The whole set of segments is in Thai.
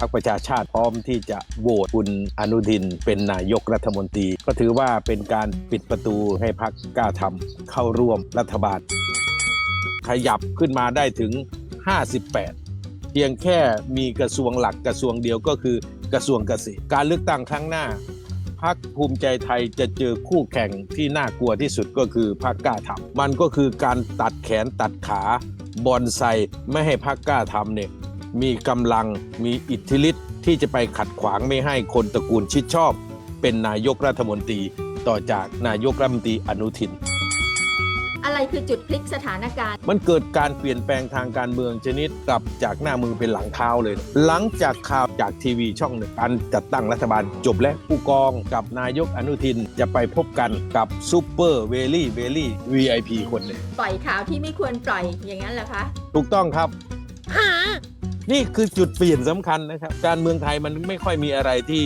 พรรคประชาชาติพร้อมที่จะโหวตคุณอนุทิน เป็นนายกรัฐมนตรี ก็ถือว่าเป็นการปิดประตูให้พรรคกล้าทำเข้าร่วมรัฐบาล ขยับขึ้นมาได้ถึง 58 เพียงแค่มีกระทรวงหลักกระทรวงเดียวก็คือกระทรวงเกษตรการเลือกตั้งครั้งหน้าพักภูมิใจไทยจะเจอคู่แข่งที่น่ากลัวที่สุดก็คือพักกล้าทำมันก็คือการตัดแขนตัดขาบอนไซไม่ให้พักกล้าทำเนี่ย มีกำลังมีอิทธิฤทธิ์ที่จะไปขัดขวางไม่ให้คนตระกูลชิดชอบ เป็นนายกรัฐมนตรีต่อจากนายกรัฐมนตรีอนุทิน อะไรคือจุดพลิกสถานการณ์ มันเกิดการเปลี่ยนแปลงทางการเมืองชนิดกลับจากหน้ามือเป็นหลังเท้าเลย หลังจากข่าวจากทีวีช่องหนึ่งการจัดตั้งรัฐบาลจบและผู้กองกับนายกอนุทินจะไปพบกันกับซูเปอร์เวลี่เวลี่ VIP คนหนึ่งปล่อยข่าวที่ไม่ควรปล่อยอย่างนั้นเหรอคะ ถูกต้องครับ นี่คือจุดเปลี่ยนสำคัญนะครับ การเมืองไทยมันไม่ค่อยมีอะไรที่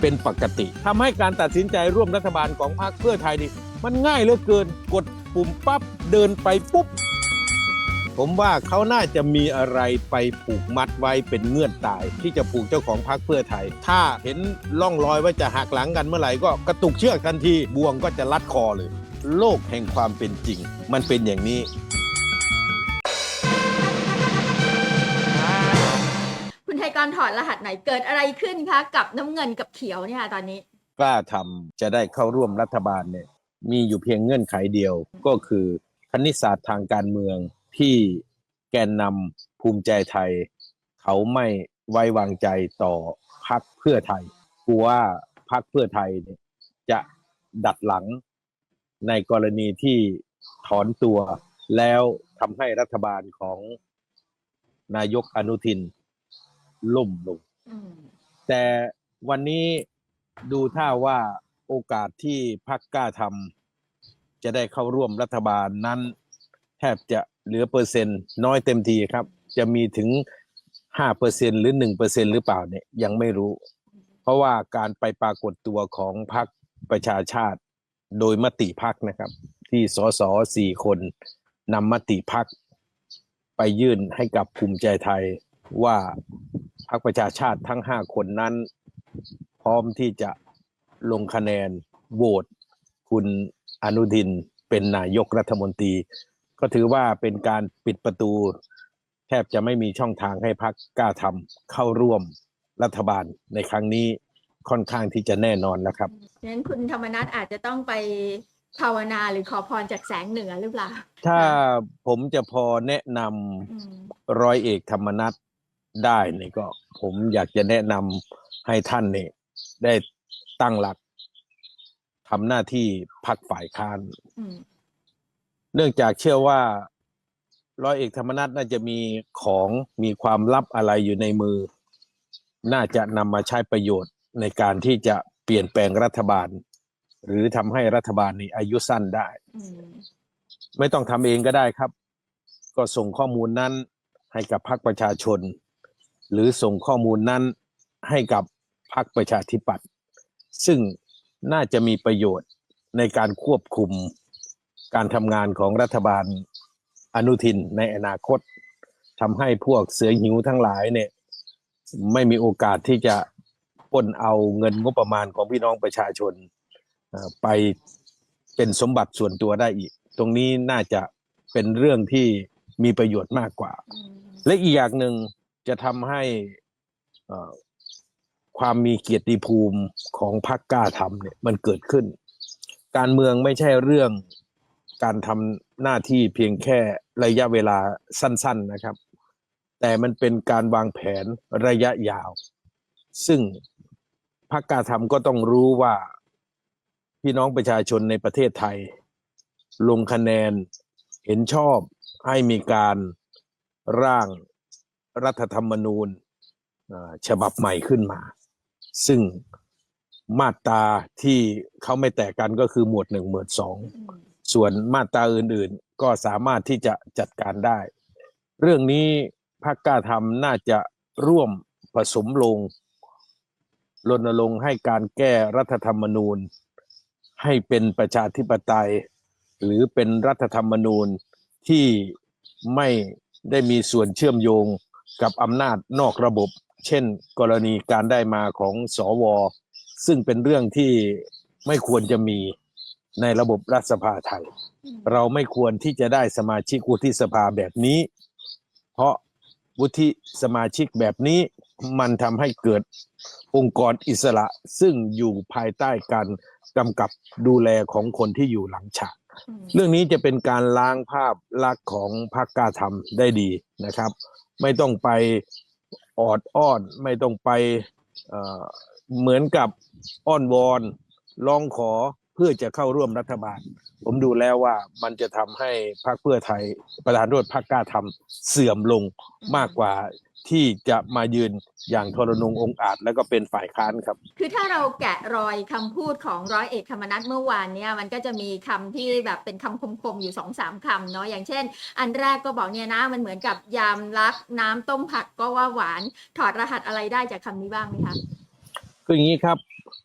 เป็นปกติทำให้การตัดสินใจร่วมรัฐบาลของพรรคเพื่อไทยนี่มันง่ายเหลือเกินกดปุ่มปั๊บเดินไปปุ๊บ ผมว่าเขาน่าจะมีอะไรไปผูกมัดไว้เป็นเงื่อนตาย ที่จะผูกเจ้าของพรรคเพื่อไทย ถ้าเห็นล่องรอยว่าจะหักหลังกันเมื่อไหร่ก็กระตุกเชือกทันทีบ่วงก็จะลัดคอเลย โลกแห่งความเป็นจริง มันเป็นอย่างนี้ คุณไทยกรถอดรหัสไหนเกิดอะไรขึ้นคะกับน้ำเงินกับเขียวเนี่ยตอนนี้ กล้าทำจะได้เข้าร่วมรัฐบาลเนี่ยมีอยู่เพียงเงื่อนไขเดียวก็คือคณิตศาสตร์ทางการเมืองที่แกนนำภูมิใจไทย เขาไม่ไว้วางใจต่อพรรคเพื่อไทยกลัวว่าพรรคเพื่อไทยเนี่ยจะดัดหลังในกรณีที่ถอนตัว แล้วทำให้รัฐบาลของนายกอนุทิน ล่มลงอืมแต่วันนี้ดูท่าว่าโอกาสที่พรรคกล้าทำจะได้เข้าร่วมรัฐบาลนั้น แทบจะเหลือเปอร์เซ็นต์น้อยเต็มทีครับ จะมีถึงห้าเปอร์เซ็นหรือหนึ่งเปอร์เซ็นหรือเปล่าเนี่ยยังไม่รู้ เพราะว่าการไปปรากฏตัวของพรรคประชาชาติโดยมติพักนะครับ ที่สสสี่คนนำมติพักไปยื่นให้กับภูมิใจไทยว่า พรรคประชาชาติทั้งห้าคนนั้น พร้อมที่จะลงคะแนนโหวตคุณอนุทินเป็นนายกรัฐมนตรี ก็ถือว่าเป็นการปิดประตู แทบจะไม่มีช่องทางให้พรรคกล้าทำเข้าร่วมรัฐบาลในครั้งนี้ค่อนข้างที่จะแน่นอนแล้วครับงั้นคุณธรรมนัฐอาจจะต้องไปภาวนาหรือขอพรจากแสงเหนือหรือเปล่า ถ้าผมจะพอแนะนอืมำร้อยเอกธรรมนัฐ ได้นี่ก็ผมอยากจะแนะนำให้ท่านเนี่ยได้ตั้งหลักทำหน้าที่พักฝ่ายค้านอืมเนื่องจากเชื่อว่าร้อยเอกธรรมนัฐน่าจะมีของมีความลับอะไรอยู่ในมือ น่าจะนำมาใช้ประโยชน์ในการที่จะเปลี่ยนแปลงรัฐบาล หรือทำให้รัฐบาลนี้อายุสั้นได้อืมไม่ต้องทำเองก็ได้ครับ ก็ส่งข้อมูลนั้นให้กับพรรคประชาชน หรือส่งข้อมูลนั้นให้กับพรรคประชาธิปัตย์ซึ่งน่าจะมีประโยชน์ในการควบคุมการทำงานของรัฐบาลอนุทินในอนาคตทำให้พวกเสือหิวทั้งหลายเนี่ยไม่มีโอกาสที่จะปล้นเอาเงินงบประมาณของพี่น้องประชาชนเอ่อไปเป็นสมบัติส่วนตัวได้อีก ตรงนี้น่าจะเป็นเรื่องที่มีประโยชน์มากกว่าอืมและอีกอย่างหนึ่ง จะทำให้ความมีเกียรติภูมิของพรรคกล้าทำเนี่ยมันเกิดขึ้น การเมืองไม่ใช่เรื่องการทำหน้าที่เพียงแค่ระยะเวลาสั้น ๆนะครับ แต่มันเป็นการวางแผนระยะยาว ซึ่งพรรคกล้าทำก็ต้องรู้ว่าพี่น้องประชาชนในประเทศไทย ลงคะแนนเห็นชอบให้มีการร่าง รัฐธรรมนูญอ่าฉบับใหม่ขึ้นมา ซึ่งมาตราที่เขาไม่แตกกันก็คือหมวดหนึ่งหมวดสองอืมส่วนมาตราอื่นๆ ก็สามารถที่จะจัดการได้ เรื่องนี้พรรคกล้าทำน่าจะร่วมผสมลงรณรงค์ให้การแก้รัฐธรรมนูญ ให้เป็นประชาธิปไตย หรือเป็นรัฐธรรมนูญที่ไม่ได้มีส่วนเชื่อมโยง กับอำนาจนอกระบบ เช่น กรณีการได้มาของสวซึ่งเป็นเรื่องที่ไม่ควรจะมีในระบบรัฐสภาไทยอืมเราไม่ควรที่จะได้สมาชิกวุฒิสภาแบบนี้ เพราะวุฒิสมาชิกแบบนี้มันทำให้เกิดองค์กรอิสระซึ่งอยู่ภายใต้การกำกับดูแลของคนที่อยู่หลังฉากอืมเรื่องนี้จะเป็นการล้างภาพลักษณ์ของพรรคกล้าทำได้ดีนะครับ ไม่ต้องไปออดอ้อน ไม่ต้องไปเหมือนกับอ้อนวอนร้องขอ เพื่อจะเข้าร่วมรัฐบาล ผมดูแล้วว่ามันจะทำให้พรรคเพื่อไทยประธานโทษพรรคกล้าทำเสื่อมลงมากกว่าที่จะมายืนอย่างทรนงองค์อาจแล้วก็เป็นฝ่ายค้านครับ คือถ้าเราแกะรอยคำพูดของร้อยเอกธรรมนัฐเมื่อวานเนี่ยมันก็จะมีคำที่แบบเป็นคำคมๆอยู่สองสามคำเนาะอย่างเช่น อันแรกก็บอกเนี่ยนะมันเหมือนกับยามรักน้ำต้มผักก็ว่าหวานถอดรหัสอะไรได้จากคำนี้บ้างไหมคะ คืออย่างนี้ครับ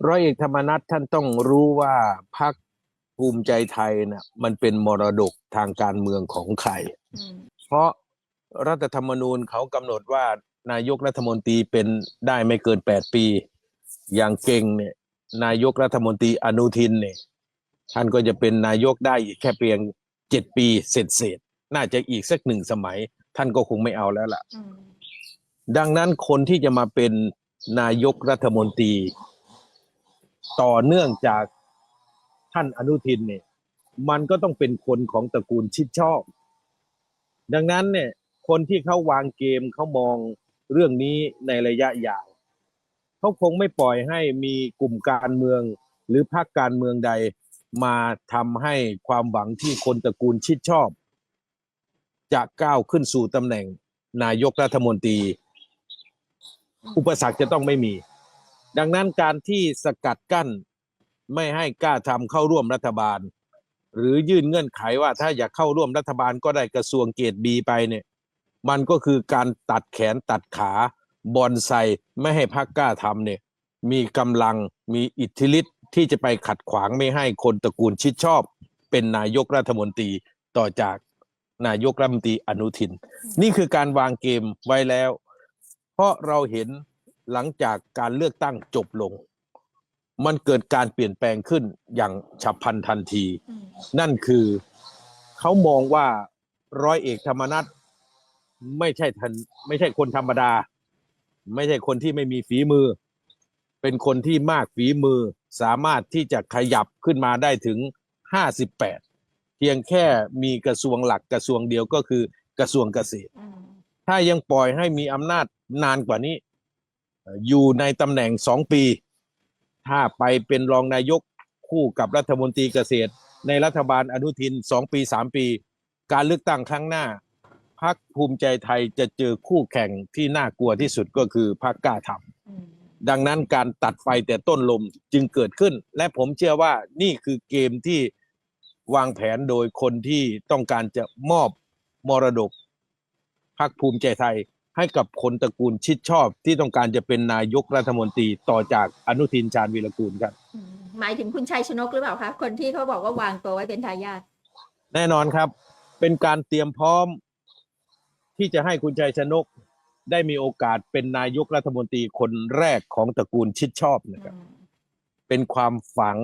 ร้อยเอกธรรมนัฐท่านต้องรู้ว่าพรรคภูมิใจไทยน่ะมันเป็นมรดกทางการเมืองของใครอืมเพราะรัฐธรรมนูญเขากำหนดว่านายกรัฐมนตรีเป็นได้ไม่เกินแปดปี อย่างเก่งเนี่ย นายกรัฐมนตรีอนุทินเนี่ย ท่านก็จะเป็นนายกได้อีกแค่เพียงเจ็ดปีเสร็จเสร็จๆน่าจะอีกสักหนึ่งสมัย ท่านก็คงไม่เอาแล้วล่ะอืมดังนั้นคนที่จะมาเป็น นายกรัฐมนตรี ต่อเนื่องจากท่านอนุทินเนี่ยมันก็ต้องเป็นคนของตระกูลชิดชอบ ดังนั้นเนี่ยคนที่เขาวางเกมเขามองเรื่องนี้ในระยะยาวเขาคงไม่ปล่อยให้มีกลุ่มการเมือง หรือพรรคการเมืองใดมาทำให้ความหวังที่คนตระกูลชิดชอบ จะก้าวขึ้นสู่ตำแหน่งนายกรัฐมนตรี อุปสรรคจะต้องไม่มี ดังนั้นการที่สกัดกั้นไม่ให้กล้าทำเข้าร่วมรัฐบาล หรือยื่นเงื่อนไขว่าถ้าอยากเข้าร่วมรัฐบาลก็ได้กระทรวงเกรดบีไปเนี่ยมันก็คือการตัดแขนตัดขาบอนไซไม่ให้พรรคกล้าทำเนี่ยมีกำลังมีอิทธิฤทธิ์ที่จะไปขัดขวางไม่ให้คนตระกูลชิดชอบ เป็นนายกรัฐมนตรีต่อจากนายกรัฐมนตรีอนุทิน นี่คือการวางเกมไว้แล้ว เพราะเราเห็นหลังจากการเลือกตั้งจบลง มันเกิดการเปลี่ยนแปลงขึ้นอย่างฉับพลันทันทีอืมนั่นคือเขามองว่าร้อยเอกธรรมนัฐไม่ใช่ทันไม่ใช่คนธรรมดา ไม่ใช่คนที่ไม่มีฝีมือ เป็นคนที่มากฝีมือสามารถที่จะขยับขึ้นมาได้ถึง58เพียงแค่มีกระทรวงหลักกระทรวงเดียวก็คือกระทรวงเกษตรอืม ถ้ายังปล่อยให้มีอำนาจนานกว่านี้เอ่ออยู่ในตำแหน่งสองปี ถ้าไปเป็นรองนายกคู่กับรัฐมนตรีเกษตร ในรัฐบาลอนุทินสองปีสามปี การเลือกตั้งครั้งหน้าพักภูมิใจไทยจะเจอคู่แข่งที่น่ากลัวที่สุดก็คือพักกล้าทอืมำดังนั้นการตัดไฟแต่ต้นลมจึงเกิดขึ้น และผมเชื่อว่านี่คือเกมที่วางแผนโดยคนที่ต้องการจะมอบมรดกพ รรคภูมิใจไทย ให้กับคนตระกูลชิดชอบที่ต้องการจะเป็นนายกรัฐมนตรีต่อจากอนุทินชาญวีรกูลครับอืมหมายถึงคุณชัยชนกหรือเปล่าคะคนที่เขาบอกว่าวางตัวไว้เป็นทายาทแน่นอนครับ เป็นการเตรียมพร้อม ที่จะให้คุณชัยชนกได้มีโอกาสเป็นนายกรัฐมนตรีคนแรกของตระกูลชิดชอบนะครับอืมเป็นความฝัง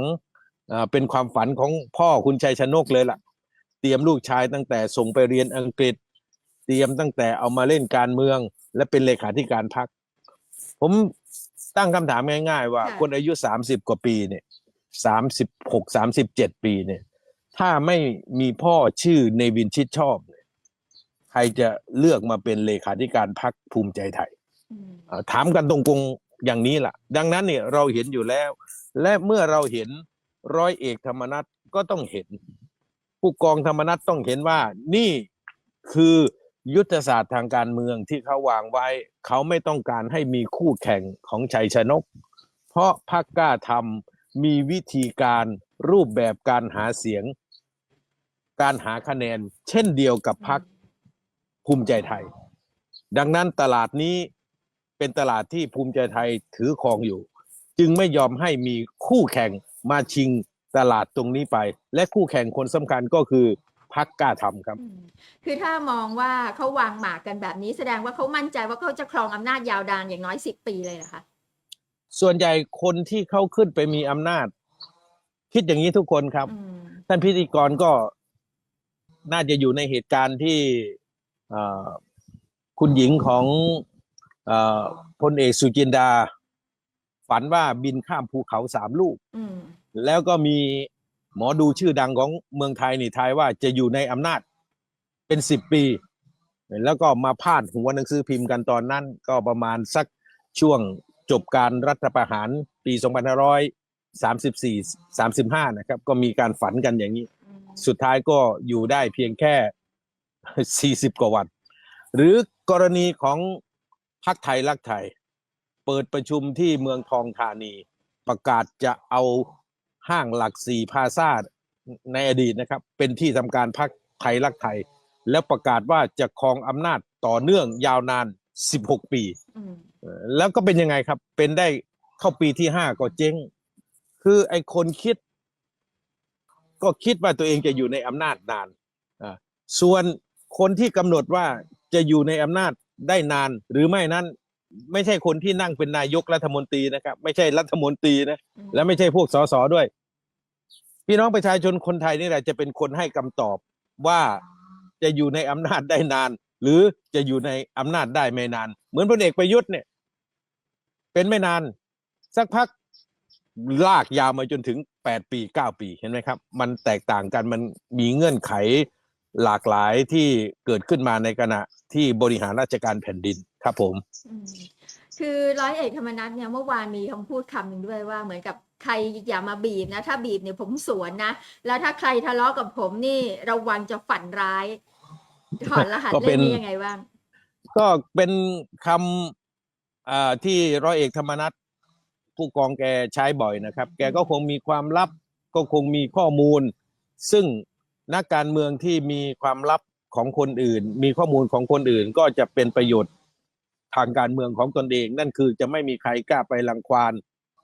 อ่าเป็นความฝันของพ่อคุณชัยชนกเลยล่ะ เตรียมลูกชายตั้งแต่ส่งไปเรียนอังกฤษ เตรียมตั้งแต่เอามาเล่นการเมือง และเป็นเลขาธิการพรรคผมตั้งคำถามง่าย ๆ ว่า คนอายุสามสิบกว่าปีเนี่ยสามสิบหกสามสิบเจ็ดปีเนี่ย ถ้าไม่มีพ่อชื่อเนวินชิดชอบเนี่ยใครจะเลือกมาเป็นเลขาธิการพรรคภูมิใจไทยอืมเอ่อถามกันตรงๆอย่างนี้ล่ะ ดังนั้นเนี่ยเราเห็นอยู่แล้ว และเมื่อเราเห็นร้อยเอกธรรมนัฐก็ต้องเห็น ผู้กองธรรมนัฐต้องเห็นว่านี่คือ ยุทธศาสตร์ทางการเมืองที่เขาวางไว้ เขาไม่ต้องการให้มีคู่แข่งของชัยชนก เพราะพรรคกล้าทำมีวิธีการรูปแบบการหาเสียง การหาคะแนน เช่นเดียวกับพรรคภูมิใจไทย ดังนั้นตลาดนี้เป็นตลาดที่ภูมิใจไทยถือครองอยู่ จึงไม่ยอมให้มีคู่แข่งมาชิงตลาดตรงนี้ไป และคู่แข่งคนสำคัญก็คือ พพักกล้าทำครับอืมคือถ้ามองว่าเขาวางหมากกันแบบนี้แสดงว่าเขามั่นใจว่าเขาจะครองอำนาจยาวนานอย่างน้อยสิบปีเลยเหรอคะส่วนใหญ่คนที่เข้าขึ้นไปมีอำนาจ คิดอย่างนี้ทุกคนครับอืมท่านพิธีกรก็น่าจะอยู่ในเหตุการณ์ที่เอ่อคุณหญิงของเอ่อพลเอกสุจินดา ฝันว่าบินข้ามภูเขาสามลูกอืมแล้วก็มี หมอดูชื่อดังของเมืองไทยนี่ทายว่าจะอยู่ในอำนาจเป็นสิบปี แล้วก็มาพาดหัวหนังสือพิมพ์กันตอนนั้น ก็ประมาณสักช่วงจบการรัฐประหารปี 2534 35 นะครับ ก็มีการฝันกันอย่างนี้ สุดท้ายก็อยู่ได้เพียงแค่ 40 กว่าวัน หรือกรณีของพักไทยรักไทย เปิดประชุมที่เมืองทองธานี ประกาศจะเอา ห้างหลักสี่พาซาในอดีตนะครับ เป็นที่ทำการพักไทยรักไทย แล้วประกาศว่าจะครองอำนาจต่อเนื่องยาวนาน 16 ปีอืมเอ่อแล้วก็เป็นยังไงครับ เป็นได้เข้าปีที่ห้าก็เจ๊ง คือไอ้คนคิด ก็คิดว่าตัวเองจะอยู่ในอำนาจนานอ่าส่วนคนที่กำหนดว่าจะอยู่ในอำนาจได้นานหรือไม่นั้นไม่ใช่คนที่นั่งเป็นนายกรัฐมนตรีนะครับ ไม่ใช่รัฐมนตรีนะอืมและไม่ใช่พวกสสด้วย พี่น้องประชาชนคนไทยนี่แหละจะเป็นคนให้คำตอบว่าจะอยู่ในอำนาจได้นาน หรือจะอยู่ในอำนาจได้ไม่นาน เหมือนพลเอกประยุทธ์เนี่ย เป็นไม่นาน สักพักลากยาวมาจนถึงแปดปีเก้าปีเห็นไหมครับ มันแตกต่างกันมันมีเงื่อนไขหลากหลายที่เกิดขึ้นมาในขณะที่บริหารราชการแผ่นดินครับผมอืมคือร้อยเอกธรรมนัฐเนี่ยเมื่อวานมีคำพูดคำหนึ่งด้วยว่าเหมือนกับ ใครอย่ามาบีบนะ ถ้าบีบเนี่ยผมสวนนะ แล้วถ้าใครทะเลาะกับผมนี่ระวังจะฝันร้ายถอดรหัสก็เป็เรื่องนนี้ยังไงบ้าง ก็เป็นคำอ่าที่ร้อยเอกธรรมนัฐผู้กองแกใช้บ่อยนะครับ แกก็คงมีความลับ ก็คงมีข้อมูล ซึ่งนักการเมืองที่มีความลับของคนอื่น มีข้อมูลของคนอื่นก็จะเป็นประโยชน์ทางการเมืองของตนเอง นั่นคือจะไม่มีใครกล้าไปรังควาน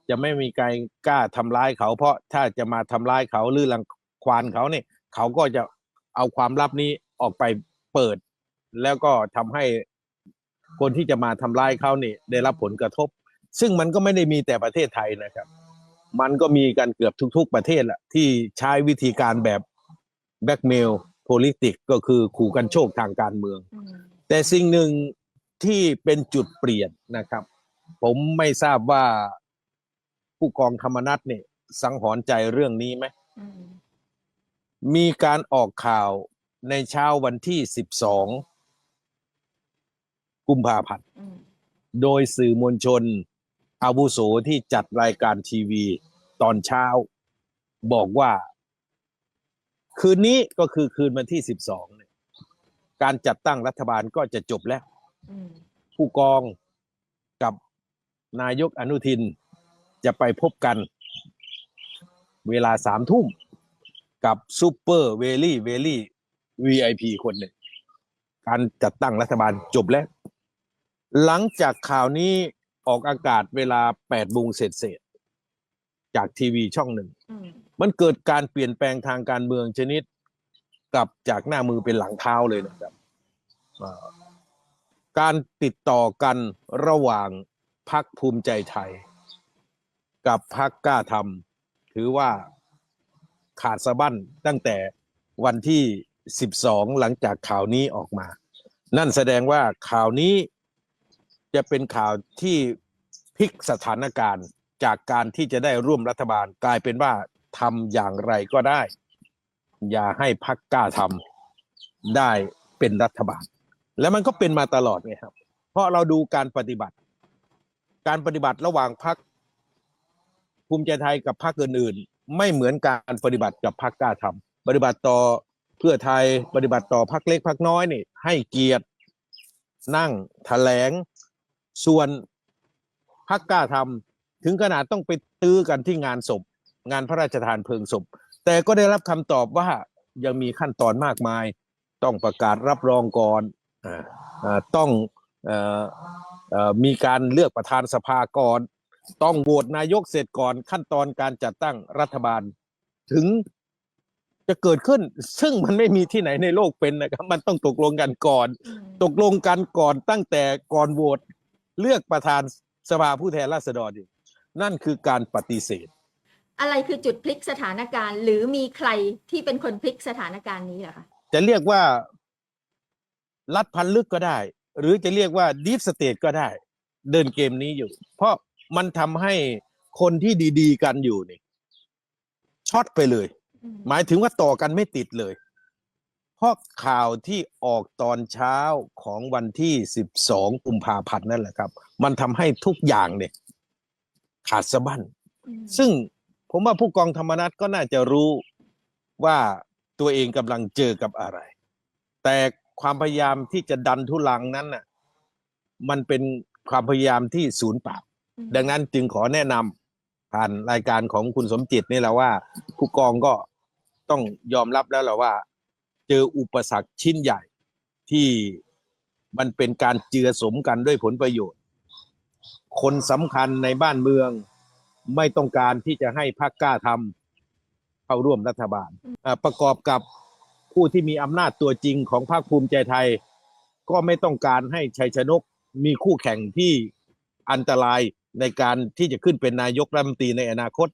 จะไม่มีใครกล้าทำร้ายเขา เพราะถ้าจะมาทำร้ายเขาหรือรังควานเขาเนี่ย เขาก็จะเอาความลับนี้ออกไปเปิด แล้วก็ทำให้คนที่จะมาทำร้ายเขาเนี่ยได้รับผลกระทบ ซึ่งมันก็ไม่ได้มีแต่ประเทศไทยนะครับ มันก็มีกันเกือบทุก ๆ ประเทศแหละที่ใช้วิธีการแบบแบ็กเมลโพลิติกก็คือขู่กันโชคทางการเมืองอืมแต่สิ่งหนึ่งที่เป็นจุดเปลี่ยนนะครับ ผมไม่ทราบว่า ผู้กองธรรมนัฐเนี่ยสังหรณ์ใจเรื่องนี้ไหมอืมมีการออกข่าวในเช้าวันที่12กุมภาพันธ์อืมโดยสื่อมวลชน อาวุโสที่จัดรายการทีวีตอนเช้า บอกว่า คืนนี้ก็คือคืนวันที่12เนี่ยการจัดตั้งรัฐบาลก็จะจบแล้วอืมผู้กองกับนายกอนุทิน จะไปพบกันเวลาสามทุ่มกับซูเปอร์เวลี่เวลี่ VIP คนหนึ่ง การจัดตั้งรัฐบาลจบแล้ว หลังจากข่าวนี้ออกอากาศเวลา8โมงเศษๆจากทีวีช่องหนึ่งอืมมันเกิดการเปลี่ยนแปลงทางการเมืองชนิดกลับจากหน้ามือเป็นหลังเท้าเลยนะครับอ่าการติดต่อกันระหว่างพักภูมิใจไทย กับพักกล้าทำถือว่าขาดสะบั้นตั้งแต่วันที่ 12 หลังจากข่าวนี้ออกมา นั่นแสดงว่าข่าวนี้จะเป็นข่าวที่พลิกสถานการณ์จากการที่จะได้ร่วมรัฐบาลกลายเป็นว่าทำอย่างไรก็ได้ อย่าให้พักกล้าทำได้เป็นรัฐบาล แล้วมันก็เป็นมาตลอดไงครับ เพราะเราดูการปฏิบัติ การปฏิบัติระหว่างพัก ภูมิใจไทยกับพรรคอื่นๆ ไม่เหมือนการปฏิบัติกับพรรคกล้าทำปฏิบัติต่อเพื่อไทยปฏิบัติต่อพรรคเล็กพรรคน้อยนี่ ให้เกียรตินั่งแถลง ส่วนพรรคกล้าทำถึงขนาดต้องไปตื้อกันที่งานศพ งานพระราชทานเพลิงศพ แต่ก็ได้รับคำตอบว่ายังมีขั้นตอนมากมาย ต้องประกาศรับรองก่อนออต้องออออมีการเลือกประธานสภาก่อน ต้องโหวตนายกเสร็จก่อนขั้นตอนการจัดตั้งรัฐบาล ถึงจะเกิดขึ้น ซึ่งมันไม่มีที่ไหนในโลกเป็นนะครับ มันต้องตกลงกันก่อนอืมตกลงกันก่อนตั้งแต่ก่อนโหวตเลือกประธานสภาผู้แทนราษฎรอีกนั่นคือการปฏิเสธ อะไรคือจุดพลิกสถานการณ์ หรือมีใครที่เป็นคนพลิกสถานการณ์นี้เหรอคะจะเรียกว่ารัดพันลึกก็ได้ หรือจะเรียกว่าดีฟสเตทก็ได้ เดินเกมนี้อยู่ เพราะ มันทำให้คนที่ดีๆกันอยู่นี่ช็อตไปเลยอืมหมายถึงว่าต่อกันไม่ติดเลย เพราะข่าวที่ออกตอนเช้าของวันที่12กุมภาพันธ์นั่นแหละครับ มันทำให้ทุกอย่างเนี่ย ขาดสะบั้นอืมซึ่งผมว่าผู้กองธรรมนัฐก็น่าจะรู้ว่าตัวเองกำลังเจอกับอะไร แต่ความพยายามที่จะดันทุลังนั้นน่ะ มันเป็นความพยายามที่ศูนย์เปล่าอืม ดังนั้นจึงขอแนะนำผ่านรายการของคุณสมจิตนี่แหละว่า ผู้กองก็ต้องยอมรับแล้วแหละว่า เจออุปสรรคชิ้นใหญ่ที่มันเป็นการเจือสมกันด้วยผลประโยชน์ คนสำคัญในบ้านเมืองไม่ต้องการที่จะให้พรรคกล้าทำเข้าร่วมรัฐบาล ประกอบกับผู้ที่มีอำนาจตัวจริงของพรรคภูมิใจไทย ก็ไม่ต้องการให้ชัยชนกมีคู่แข่งที่อันตราย ในการที่จะขึ้นเป็นนายกรัฐมนตรีในอนาคต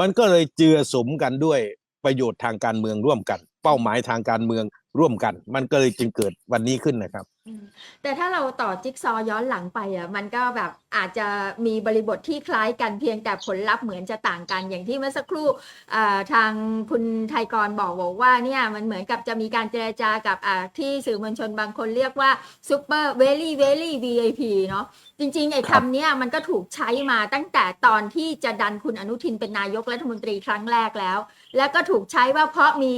มันก็เลยเจือสมกันด้วยประโยชน์ทางการเมืองร่วมกัน เป้าหมายทางการเมืองร่วมกัน มันก็เลยจึงเกิดวันนี้ขึ้นนะครับ อืมแต่ถ้าเราต่อจิ๊กซอว์ย้อนหลังไปอะมันก็แบบอาจจะมีบริบทที่คล้ายกันเพียงแต่ผลลัพธ์เหมือนจะต่างกันอย่างที่เมื่อสักครู่อ่าทางคุณไทยกรบอกบอกว่าเนี่ยมันเหมือนกับจะมีการเจรจากับอ่าที่สื่อมวลชนบางคนเรียกว่าซูเปอร์เวลี่เวลี่ VIP เนาะจริงๆไอ้คำเนี้ยมันก็ถูกใช้มาตั้งแต่ตอนที่จะดันคุณอนุทินเป็นนายกรัฐมนตรีครั้งแรกแล้ว แล้วก็ถูกใช้ว่าเพราะมี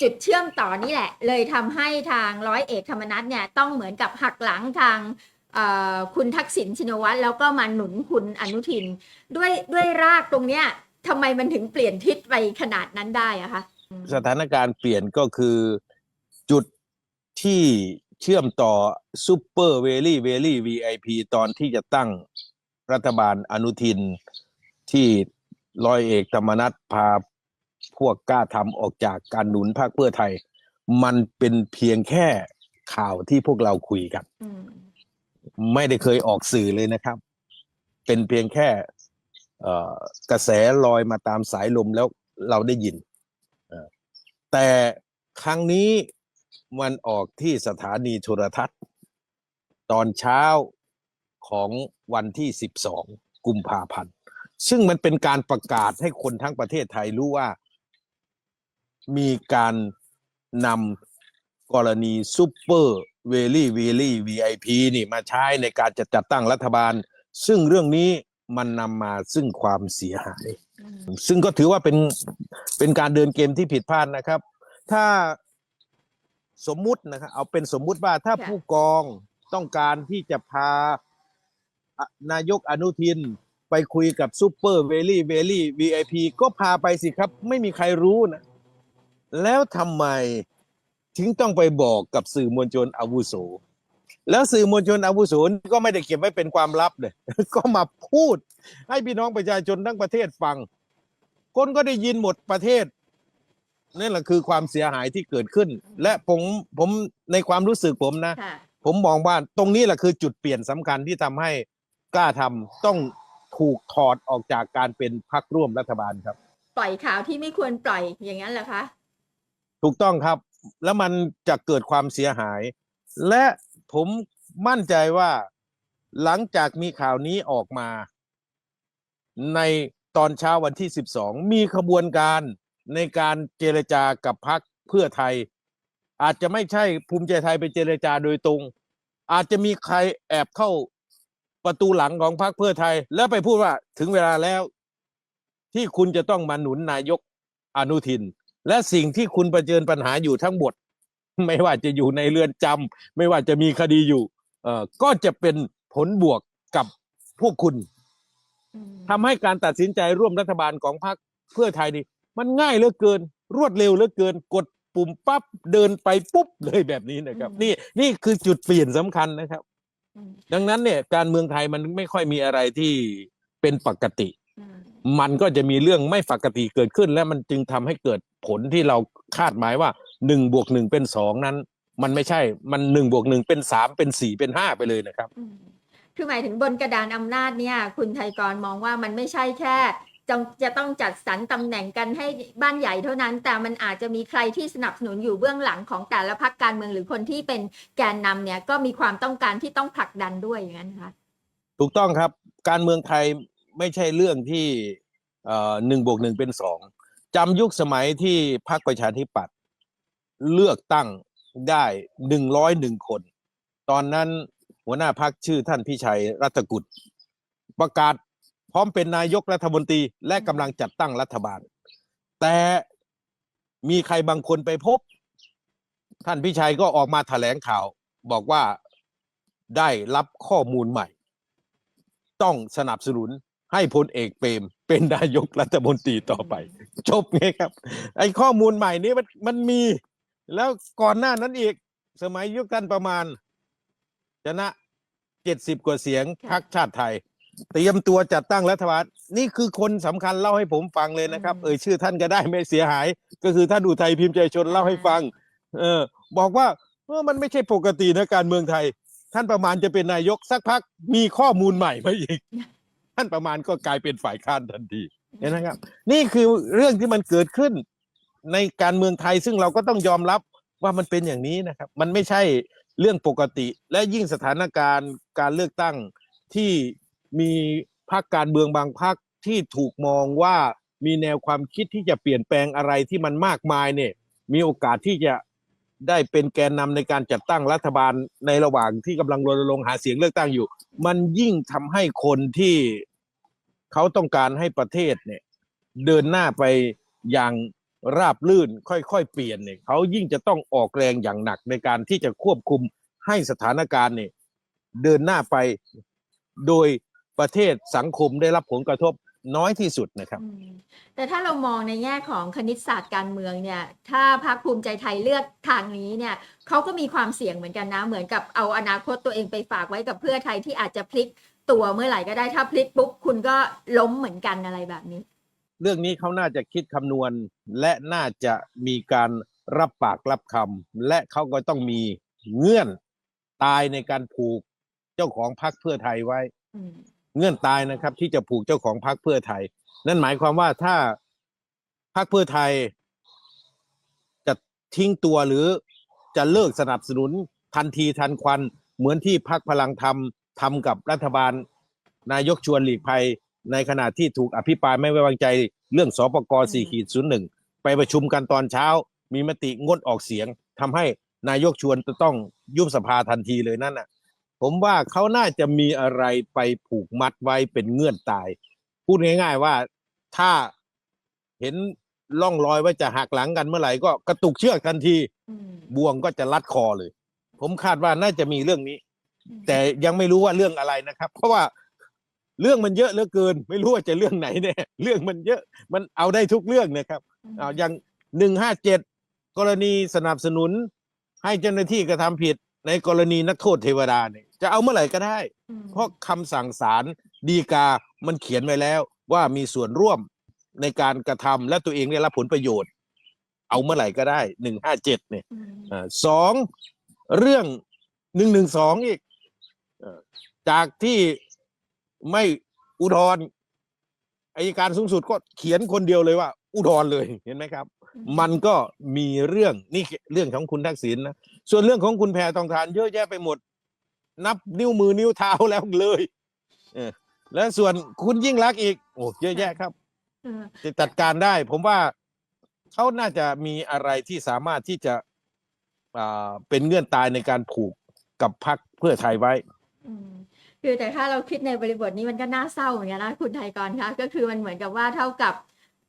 จุดเชื่อมต่อนี่แหละ เลยทำให้ทางร้อยเอกธรรมนัฐเนี่ยต้องเหมือนกับหักหลังทางคุณทักษิณชินวัตรแล้วก็มาหนุนคุณอนุทิน ด้วยด้วยรากตรงเนี้ยทำไมมันถึงเปลี่ยนทิศไปขนาดนั้นได้อะคะสถานการณ์เปลี่ยนก็คือจุดที่เชื่อมต่อซูเปอร์เวลี่เวลี่ VIP ตอนที่จะตั้งรัฐบาลอนุทินที่ร้อยเอกธรรมนัฐพา พวกกล้าทำออกจากการหนุนพรรคเพื่อไทย มันเป็นเพียงแค่ข่าวที่พวกเราคุยกันอืมไม่ได้เคยออกสื่อเลยนะครับ เป็นเพียงแค่เอ่อกระแสลอยมาตามสายลมแล้วเราได้ยินเอ่อแต่ครั้งนี้มันออกที่สถานีโทรทัศน์ ตอนเช้าของวันที่ 12 กุมภาพันธ์ ซึ่งมันเป็นการประกาศให้คนทั้งประเทศไทยรู้ว่า มีการนำกรณีซูเปอร์เวลี่เวลี่ VIP นี่มาใช้ในการจะจัดตั้งรัฐบาล ซึ่งเรื่องนี้มันนำมาซึ่งความเสียหายอืมซึ่งก็ถือว่าเป็นเป็นการเดินเกมที่ผิดพลาดนะครับ ถ้าสมมุตินะครับเอาเป็นสมมุติว่าถ้าค่ะผู้กองต้องการที่จะพาอะนายกอนุทินไปคุยกับซูเปอร์เวลี่เวลี่ VIP ก็พาไปสิครับ ไม่มีใครรู้นะ แล้วทำไมถึงต้องไปบอกกับสื่อมวลชนอาวุโส แล้วสื่อมวลชนอาวุโสก็ไม่ได้เก็บไว้เป็นความลับเลย ก็มาพูด ให้พี่น้องประชาชนทั้งประเทศฟัง คนก็ได้ยินหมดประเทศนั่นแหละคือความเสียหายที่เกิดขึ้น และผมผมในความรู้สึกผมนะค่ะผมมองว่าตรงนี้แหละคือจุดเปลี่ยนสำคัญที่ทำให้กล้าทำต้องถูกถอดออกจากการเป็นพรรคร่วมรัฐบาลครับ ปล่อยข่าวที่ไม่ควรปล่อยอย่างนั้นเหรอคะ ถูกต้องครับ แล้วมันจะเกิดความเสียหาย และผมมั่นใจว่าหลังจากมีข่าวนี้ออกมา ในตอนเช้าวันที่ 12 มีขบวนการในการเจรจากับพรรคเพื่อไทย อาจจะไม่ใช่ภูมิใจไทยไปเจรจาโดยตรง อาจจะมีใครแอบเข้าประตูหลังของพรรคเพื่อไทย แล้วไปพูดว่าถึงเวลาแล้ว ที่คุณจะต้องมาหนุนนายกอนุทิน และสิ่งที่คุณประเจิญปัญหาอยู่ทั้งหมด ไม่ว่าจะอยู่ในเรือนจำไม่ว่าจะมีคดีอยู่ เอ่อก็จะเป็นผลบวกกับพวกคุณอืมทำให้การตัดสินใจร่วมรัฐบาลของพรรคเพื่อไทยนี่มันง่ายเหลือเกิน รวดเร็วเหลือเกิน กดปุ่มปั๊บเดินไปปุ๊บเลยแบบนี้นะครับ นี่นี่คือจุดเปลี่ยนสำคัญนะครับอืมดังนั้นเนี่ย การเมืองไทยมันไม่ค่อยมีอะไรที่เป็นปกติอื มมันก็จะมีเรื่องไม่ปกติเกิดขึ้น และมันจึงทำให้เกิดผลที่เราคาดหมายว่าหนึ่งบวกหนึ่งเป็นสองนั้น มันไม่ใช่มันหนึ่งบวกหนึ่งเป็นสามเป็นสี่เป็นห้าไปเลยนะครับอืมคือหมายถึงบนกระดานอำนาจเนี่ย คุณไทยกรมองว่ามันไม่ใช่แค่จะจะต้องจัดสรรตำแหน่งกันให้บ้านใหญ่เท่านั้น แต่มันอาจจะมีใครที่สนับสนุนอยู่เบื้องหลังของแต่ละพรรคการเมืองหรือคนที่เป็นแกนนำเนี่ยก็มีความต้องการที่ต้องผลักดันด้วยอย่างนั้นคะถูกต้องครับ การเมืองไทย ไม่ใช่เรื่องที่หนึ่งบวกหนึ่งเป็นสองจำยุคสมัยที่พรรคประชาธิปัตย์เลือกตั้งได้หนึ่งร้อยหนึ่งคน ตอนนั้นหัวหน้าพรรคชื่อท่านพิชัยรัตกุลประกาศพร้อมเป็นนายกรัฐมนตรีและกำลังจัดตั้งรัฐบาล แต่มีใครบางคนไปพบ ท่านพิชัยก็ออกมาแถลงข่าว บอกว่าได้รับข้อมูลใหม่ ต้องสนับสนุน ให้พลเอกเปรมเป็นนายกรัฐมนตรีต่อไป จบไงครับ ไอ้ข้อมูลใหม่นี้มันมันมี แล้วก่อนหน้านั้นอีก สมัยยุคท่านประมาณ ชนะเจ็ดสิบกว่าเสียงพรรคชาติไทย เตรียมตัวจัดตั้งรัฐบาลนี่คือคนสำคัญเล่าให้ผมฟังเลยนะครับ เอ่ยชื่อท่านก็ได้ไม่เสียหาย ก็คือท่านอุทัยพิมพ์ใจชนเล่าให้ฟัง เออ บอกว่าเออมันไม่ใช่ปกตินะการเมืองไทย ท่านประมาณจะเป็นนายกสักพักมีข้อมูลใหม่มาอีกท่านประมาณก็กลายเป็นฝ่ายค้านทันทีเห็นไหมครับ นี่คือเรื่องที่มันเกิดขึ้นในการเมืองไทยซึ่งเราก็ต้องยอมรับว่ามันเป็นอย่างนี้นะครับ มันไม่ใช่เรื่องปกติ และยิ่งสถานการณ์การเลือกตั้งที่มีพรรคการเมืองบางพรรคที่ถูกมองว่ามีแนวความคิดที่จะเปลี่ยนแปลงอะไรที่มันมากมายเนี่ย มีโอกาสที่จะได้เป็นแกนนำในการจัดตั้งรัฐบาลในระหว่างที่กำลังรณรงค์หาเสียงเลือกตั้งอยู่ มันยิ่งทำให้คนที่ เขาต้องการให้ประเทศเนี่ย เดินหน้าไปอย่างราบลื่นค่อยๆเปลี่ยนเนี่ยเขายิ่งจะต้องออกแรงอย่างหนักในการที่จะควบคุมให้สถานการณ์เนี่ยเดินหน้าไปโดยประเทศสังคมได้รับผลกระทบน้อยที่สุดนะครับ แต่ถ้าเรามองในแง่ของคณิตศาสตร์การเมืองเนี่ย ถ้าพรรคภูมิใจไทยเลือกทางนี้เนี่ยเขาก็มีความเสี่ยงเหมือนกันนะ เหมือนกับเอาอนาคตตัวเองไปฝากไว้กับเพื่อไทยที่อาจจะพลิก ตัวเมื่อไหร่ก็ได้ถ้าพลิกปุ๊บคุณก็ล้มเหมือนกันอะไรแบบนี้ เรื่องนี้เขาน่าจะคิดคำนวณ และน่าจะมีการรับปากรับคำและเขาก็ต้องมีเงื่อนตายในการผูกเจ้าของพรรคเพื่อไทยไว้อืมเงื่อนตายนะครับ ที่จะผูกเจ้าของพรรคเพื่อไทย นั่นหมายความว่าถ้าพรรคเพื่อไทย จะทิ้งตัวหรือจะเลิกสนับสนุนทันทีทันควันเหมือนที่พรรคพลังธรรม ทำกับรัฐบาลนายกชวนหลีกภัยในขณะที่ถูกอภิปรายไม่ไว้วางใจเรื่องสปก4ขีด01ไปประชุมกันตอนเช้า มีมติงดออกเสียงทำให้นายกชวนจะต้องยุบสภาทันทีเลยนั่นน่ะ ผมว่าเขาน่าจะมีอะไรไปผูกมัดไว้เป็นเงื่อนตาย พูดง่าย ๆว่าถ้าเห็นล่องรอยว่าจะหักหลังกันเมื่อไหร่ก็กระตุกเชือกทันทีอืมบ่วงก็จะรัดคอเลย ผมคาดว่าน่าจะมีเรื่องนี้ แต่ยังไม่รู้ว่าเรื่องอะไรนะครับ เพราะว่าเรื่องมันเยอะเหลือเกิน ไม่รู้ว่าจะเรื่องไหนแน่เรื่องมันเยอะมันเอาได้ทุกเรื่องนะครับเอาอย่างหนึ่งห้าเจ็ดกรณีสนับสนุน ให้เจ้าหน้าที่กระทำผิดในกรณีนักโทษเทวดาเนี่ยจะเอาเมื่อไหร่ก็ได้อืมเพราะคำสั่งศาลดีกามันเขียนไว้แล้วว่ามีส่วนร่วมในการกระทำและตัวเองได้รับผลประโยชน์ เอาเมื่อไหร่ก็ได้หนึ่งห้าเจ็ดเนี่ยอืมอ่าสองเรื่องหนึ่งหนึ่งสองอีกเอ่อ จากที่ไม่อุทธรณ์อายการสูงสุดก็เขียนคนเดียวเลยว่า อุทธรณ์เลยเห็นไหมครับ มันก็มีเรื่องนี่เรื่องของคุณทักษิณนะส่วนเรื่องของคุณแพรทองทานเยอะแยะไปหมด นับนิ้วมือนิ้วเท้าแล้วเลยเออและส่วนคุณยิ่งรักษณ์อีก โอ้เยอะแยะครับเออจะจัดการได้ ผมว่าเขาน่าจะมีอะไรที่สามารถที่จะอ่าเป็นเงื่อนตายในการผูกกับพรรคเพื่อไทยไว้ อืมคือแต่ถ้าเราคิดในบริบทนี้มันก็น่าเศร้าเหมือนกันนะคุณไทยกรคะก็คือมันเหมือนกับว่าเท่ากับ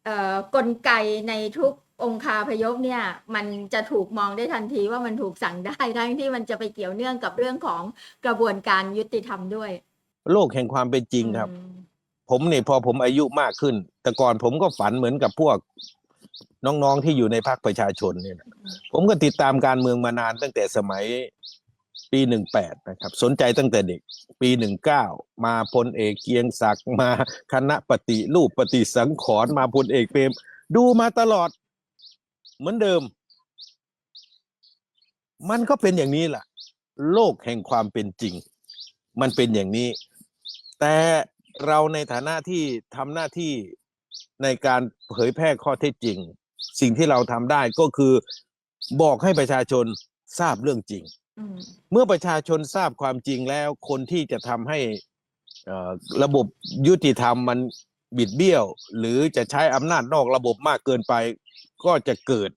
เอ่อกลไกในทุกองคาพยพเนี่ย มันจะถูกมองได้ทันทีว่ามันถูกสั่งได้ทั้งที่มันจะไปเกี่ยวเนื่องกับเรื่องของกระบวนการยุติธรรมด้วย โลกแห่งความเป็นจริงครับอืมผมเนี่ยพอผมอายุมากขึ้น แต่ก่อนผมก็ฝันเหมือนกับพวกน้องๆที่อยู่ในพรรคประชาชนเนี่ยนะผมก็ติดตามการเมืองมานานตั้งแต่สมัย ปีหนึ่งแปดนะครับ สนใจตั้งแต่เด็ก ปีหนึ่งเก้ามาพลเอกเกียงศักดิ์มาคณะปฏิรูปปฏิสังขรณ์มาพลเอกเปรม ดูมาตลอด เหมือนเดิม มันก็เป็นอย่างนี้แหละโลกแห่งความเป็นจริง มันเป็นอย่างนี้ แต่เราในฐานะที่ทำหน้าที่ในการเผยแพร่ข้อเท็จจริง สิ่งที่เราทำได้ก็คือบอกให้ประชาชนทราบเรื่องจริง เมื่อประชาชนทราบความจริงแล้ว คนที่จะทำให้เอ่อระบบยุติธรรมมันบิดเบี้ยว หรือจะใช้อำนาจนอกระบบมากเกินไป ก็จะเกิด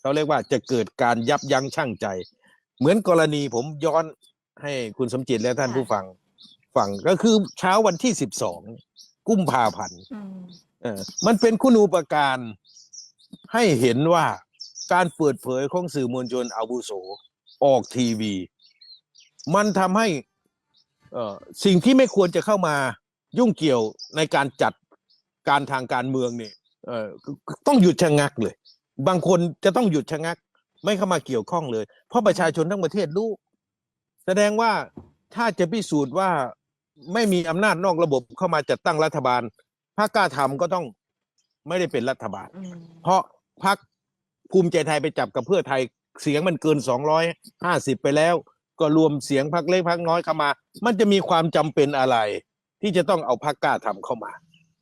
เขาเรียกว่าจะเกิดการยับยั้งชั่งใจ เหมือนกรณีผมย้อนให้คุณสมจิตและท่านผู้ฟังฟังก็คือเช้าวันที่สิบสองกุมภาพันธ์อืมเออมันเป็นคุณูปการให้เห็นว่าการเปิดเผยของสื่อมวลชนอาวุโส ออกทีวี มันทำให้เอ่อสิ่งที่ไม่ควรจะเข้ามายุ่งเกี่ยวในการจัดการทางการเมืองเนี่ยเอ่อต้องหยุดชะงักเลย บางคนจะต้องหยุดชะงัก ไม่เข้ามาเกี่ยวข้องเลย เพราะประชาชนทั้งประเทศรู้แสดงว่าถ้าจะพิสูจน์ว่าไม่มีอำนาจนอกระบบเข้ามาจัดตั้งรัฐบาลพรรคกล้าทำก็ต้องไม่ได้เป็นรัฐบาลอืมเพราะพรรคภูมิใจไทยไปจับกับเพื่อไทย เสียงมันเกิน 250 ไปแล้ว ก็รวมเสียงพรรคเล็กพรรคน้อยเข้ามา มันจะมีความจำเป็นอะไร ที่จะต้องเอาพรรคกล้าทำเข้ามา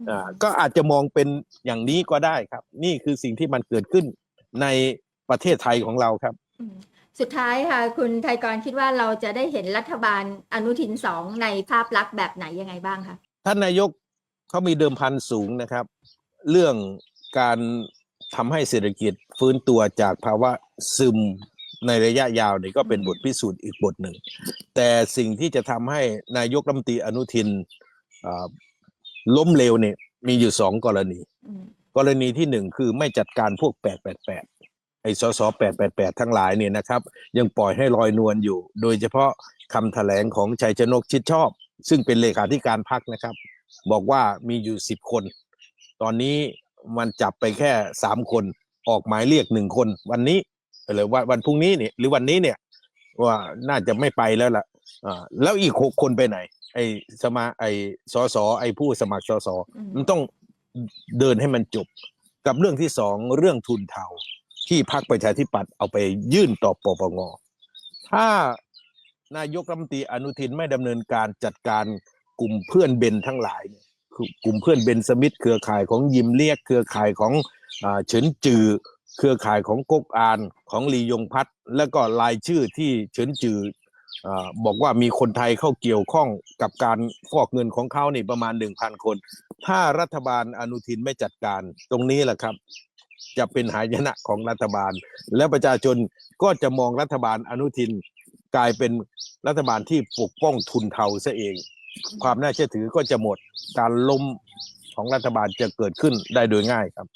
อ่าก็อาจจะมองเป็นอย่างนี้ก็ได้ครับ นี่คือสิ่งที่มันเกิดขึ้นในประเทศไทยของเราครับอืมสุดท้ายค่ะ คุณไทยกรคิดว่าเราจะได้เห็นรัฐบาลอนุทินสองในภาพลักษณ์แบบไหนยังไงบ้างคะท่านนายกเขามีเดิมพันสูงนะครับ เรื่องการ ทำให้เศรษฐกิจฟื้นตัวจากภาวะซึมในระยะยาวนี่ก็เป็นบทพิสูจน์อีกบทหนึ่ง แต่สิ่งที่จะทำให้นายกรัฐมนตรีอนุทินล้มเหลวเนี่ยมีอยู่สองกรณี กรณีที่หนึ่งคือไม่จัดการพวก 888 ไอ้สส888 ทั้งหลายเนี่ยนะครับ ยังปล่อยให้ลอยนวลอยู่ โดยเฉพาะคำแถลงของชัยชนกชิดชอบ ซึ่งเป็นเลขาธิการพักนะครับ บอกว่ามีอยู่10คน ตอนนี้ มันจับไปแค่3คนออกหมายเรียกหนึ่งคน วันนี้หรือว่าวันพรุ่งนี้เนี่ยหรือวันนี้เนี่ย ว่าน่าจะไม่ไปแล้วล่ะอ่าแล้วอีกหกคนไปไหน ไอ้สมาไอ้สสไอ้ผู้สมัครสสอืมมันต้องเดินให้มันจบ กับเรื่องที่สองเรื่องทุนเทาที่พรรคประชาธิปัตย์เอาไปยื่นต่อปปงถ้านายกรัฐมนตรีอนุทินไม่ดำเนินการจัดการกลุ่มเพื่อนเบนทั้งหลายเนี่ยคือ กลุ่มเพื่อนเบนสมิธเครือข่ายของยิมเลียก เครือข่ายของเฉินจือ เครือข่ายของก๊กอานของลียงพัฒแล้วก็รายชื่อที่เฉินจืออบอกว่ามีคนไทยเข้าเกี่ยวข้องกับการฟอกเงินของเขานี่ประมาณหนึ่งพันคน ถ้ารัฐบาลอนุทินไม่จัดการตรงนี้แหละครับ จะเป็นหายนะของรัฐบาล และประชาชนก็จะมองรัฐบาลอนุทินกลายเป็นรัฐบาลที่ปกป้องทุนเทาซะเอง ความน่าเชื่อถือก็จะหมดการล้มของรัฐบาลจะเกิดขึ้นได้โดยง่ายครับ